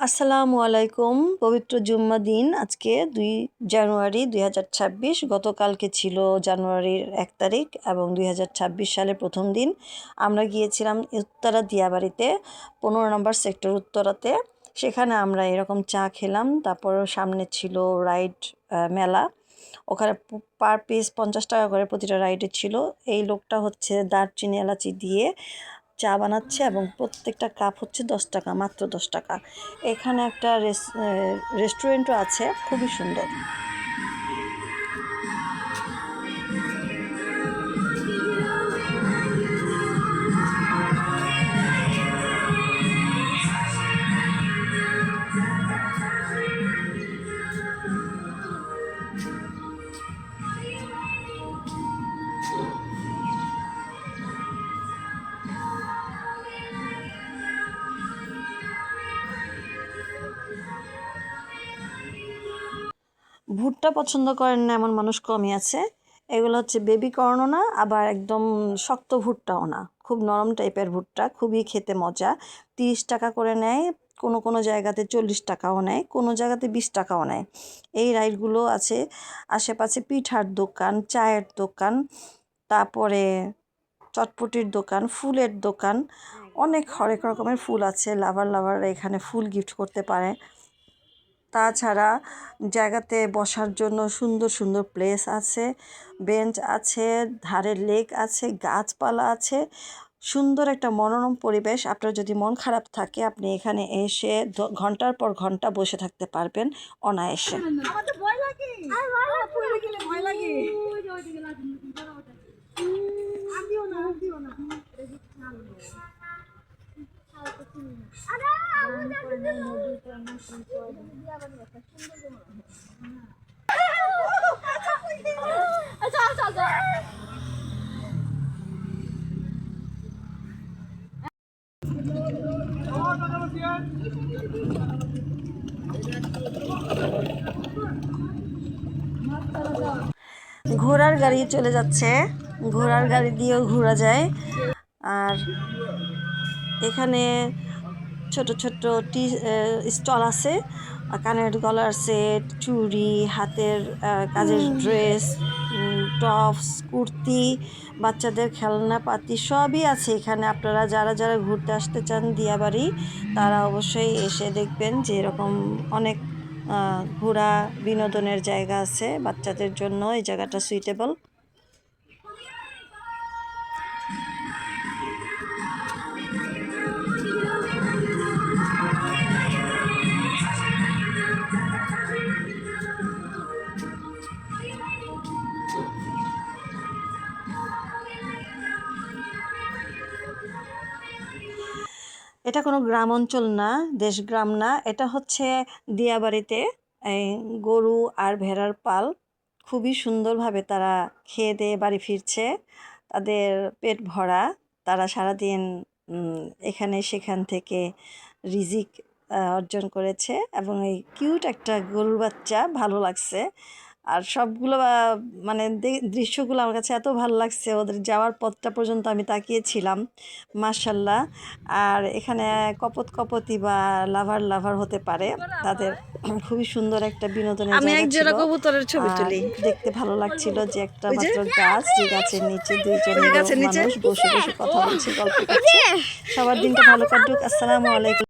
আসসালামু আলাইকুম। পবিত্র জুম্মা দিন আজকে দুই জানুয়ারি দুই ছাব্বিশ। গতকালকে ছিল জানুয়ারির এক তারিখ এবং দুই হাজার ছাব্বিশ সালের প্রথম দিন। আমরা গিয়েছিলাম উত্তরা দিয়াবাড়িতে, পনেরো নম্বর সেক্টর উত্তরাতে। সেখানে আমরা এরকম চা খেলাম, তারপর সামনে ছিল রাইড মেলা। ওখানে পার পিস পঞ্চাশ টাকা করে প্রতিটা রাইডে ছিল। এই লোকটা হচ্ছে দারচিনি এলাচি দিয়ে চা বানাচ্ছে এবং প্রত্যেকটা কাপ হচ্ছে দশ টাকা, মাত্র দশ টাকা। এখানে একটা রেস্টুরেন্টও আছে, খুবই সুন্দর। ভুট্টা পছন্দ করেন না এমন মানুষ কমই আছে। এগুলো হচ্ছে বেবি কর্নও না আবার একদম শক্ত ভুট্টাও না। খুব নরম টাইপের ভুট্টা খুবই খেতে মজা। তিরিশ টাকা করে নেয় কোনো কোনো জায়গাতে চল্লিশ টাকাও নেয় কোনো জায়গাতে বিশ টাকাও নেয়। এই রাইডগুলো আছে। আশেপাশে পিঠার দোকান চায়ের দোকান তারপরে চটপটির দোকান ফুলের দোকান। অনেক হরেক রকমের ফুল আছে। লাভার লাভাররা এখানে ফুল গিফট করতে পারে। তাছাড়া জায়গাতে বসার জন্য সুন্দর সুন্দর প্লেস আছে বেঞ্চ আছে ধারে লেক আছে গাছপালা আছে। সুন্দর একটা মনোরম পরিবেশ। আপনার যদি মন খারাপ থাকে আপনি এখানে এসে ঘণ্টার পর ঘণ্টা বসে থাকতে পারবেন অনায়াসে। আচ্ছা আচ্ছা আচ্ছা ঘোড়ার গাড়ি চলে যাচ্ছে। ঘোড়ার গাড়ি দিয়েও ঘোরা যায়। আর এখানে ছোট ছোট টি স্টল আছে। কানের গলার সেট চুড়ি হাতের কাজের ড্রেস টপস কুর্তি বাচ্চাদের খেলনা পাতি সবই আছে এখানে। আপনারা যারা যারা ঘুরতে আসতে চান দিয়াবাড়ি তারা অবশ্যই এসে দেখবেন যে এরকম অনেক ঘোরা বিনোদনের জায়গা আছে। বাচ্চাদের জন্য এই জায়গাটা সুইটেবল এটা কোনো গ্রাম অঞ্চল না, দেশ গ্রাম না। এটা হচ্ছে দিয়াবাড়িতে গরু আর ভেড়ার পাল। খুবই সুন্দরভাবে তারা খেয়ে দিয়ে বাড়ি ফিরছে। তাদের পেট ভরা। তারা সারাদিন এখানে সেখান থেকে রিজিক অর্জন করেছে এবং এই কিউট একটা গরুর বাচ্চা ভালো লাগছে। আর সবগুলো মানে দৃশ্যগুলো আমার কাছে এত ভালো লাগছে। ওদের যাওয়ার পথটা পর্যন্ত আমি তাকিয়েছিলাম মার্শাল্লাহ আর এখানে কপত কপতি বা লাভার লাভার হতে পারে। তাদের খুবই সুন্দর একটা বিনোদনের আমি কবুতরের ছবি তুলি। দেখতে ভালো লাগছিল যে একটা মাত্র গাছ যে গাছের নিচে দুইজন গাছের নিচে? মানুষ বসে বসে কথা বলছে গল্প করছে। সবার দিনটা ভালো কাটুক। আসসালামু আলাইকুম।